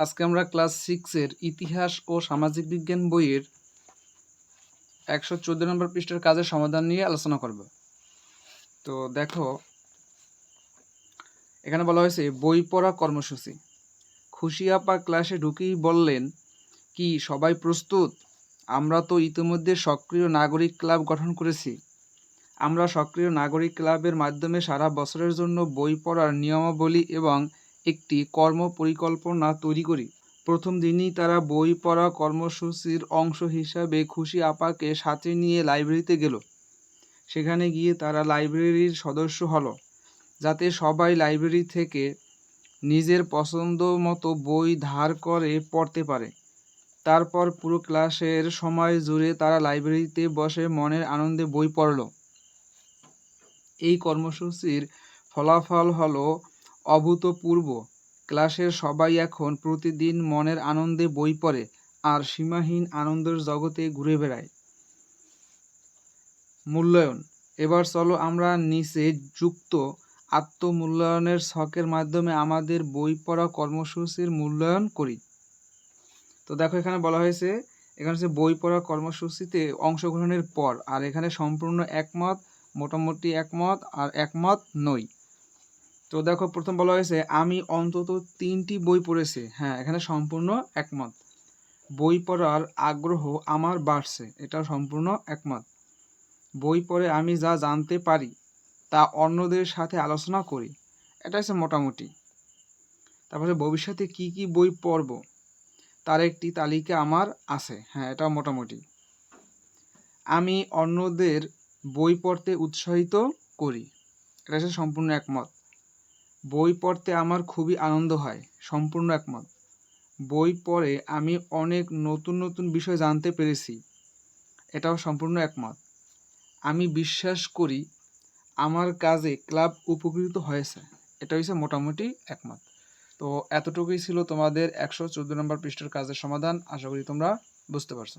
আজকে আমরা ক্লাস সিক্সের ইতিহাস ও সামাজিক বিজ্ঞান বইয়ের একশো চোদ্দ নম্বর পৃষ্ঠার কাজের সমাধান নিয়ে আলোচনা করব। তো দেখো, এখানে বলা হয়েছে, বই পড়া কর্মসূচি। খুশি ক্লাসে ঢুকেই বললেন, কি, সবাই প্রস্তুত? আমরা তো ইতিমধ্যে সক্রিয় নাগরিক ক্লাব গঠন করেছি। আমরা সক্রিয় নাগরিক ক্লাবের মাধ্যমে সারা বছরের জন্য বই পড়ার নিয়মাবলী এবং একটি কর্ম পরিকল্পনা তৈরি করি। প্রথম দিনই তারা বই পড়া কর্মসূচির অংশ হিসাবে খুশি আপাকে সাথে নিয়ে লাইব্রেরিতে গেল। সেখানে গিয়ে তারা লাইব্রেরির সদস্য হলো, যাতে সবাই লাইব্রেরি থেকে নিজের পছন্দ মতো বই ধার করে পড়তে পারে। তারপর পুরো ক্লাসের সময় জুড়ে তারা লাইব্রেরিতে বসে মনের আনন্দে বই পড়ল। এই কর্মসূচির ফলাফল হলো অভূতপূর্ব। ক্লাসের সবাই এখন প্রতিদিন মনের আনন্দে বই পড়ে আর সীমাহীন আনন্দের জগতে ঘুরে বেড়ায়। মূল্যায়ন। এবার চলো আমরা নিচে যুক্ত আত্মমূল্যায়নের ছকের মাধ্যমে আমাদের বই পড়া কর্মসূচির মূল্যায়ন করি। তো দেখো এখানে বলা হয়েছে, এখানে হচ্ছে বই পড়া কর্মসূচিতে অংশগ্রহণের পর, আর এখানে সম্পূর্ণ একমত, মোটামুটি একমত আর একমত নই। তো দেখো, প্রথম বলা হয়েছে, আমি অন্তত তিনটি বই পড়েছি। হ্যাঁ এখানে সম্পূর্ণ একমত। বই পড়ার আগ্রহ আমার বাড়ছে, এটা সম্পূর্ণ একমত। বই পড়ে আমি যা জানতে পারি, তা অন্যদের সাথে আলোচনা করি এটা হচ্ছে মোটামুটি। তারপরে ভবিষ্যতে কি কি বই পড়ব, তার একটি তালিকা আমার আছে। হ্যাঁ এটা মোটামুটি। আমি অন্যদের বই পড়তে উৎসাহিত করি, এটা হচ্ছে সম্পূর্ণ একমত। বই পড়তে আমার খুবই আনন্দ হয়, সম্পূর্ণ একমত। বই পড়ে আমি অনেক নতুন নতুন বিষয় জানতে পেরেছি, এটাও সম্পূর্ণ একমত। আমি বিশ্বাস করি আমার কাজে ক্লাব উপকৃত হয়েছে, এটা হচ্ছে মোটামুটি একমত। তো এতটুকুই ছিল তোমাদের একশো চোদ্দ নম্বর পৃষ্ঠার কাজের সমাধান, আশা করি তোমরা বুঝতে পারছ।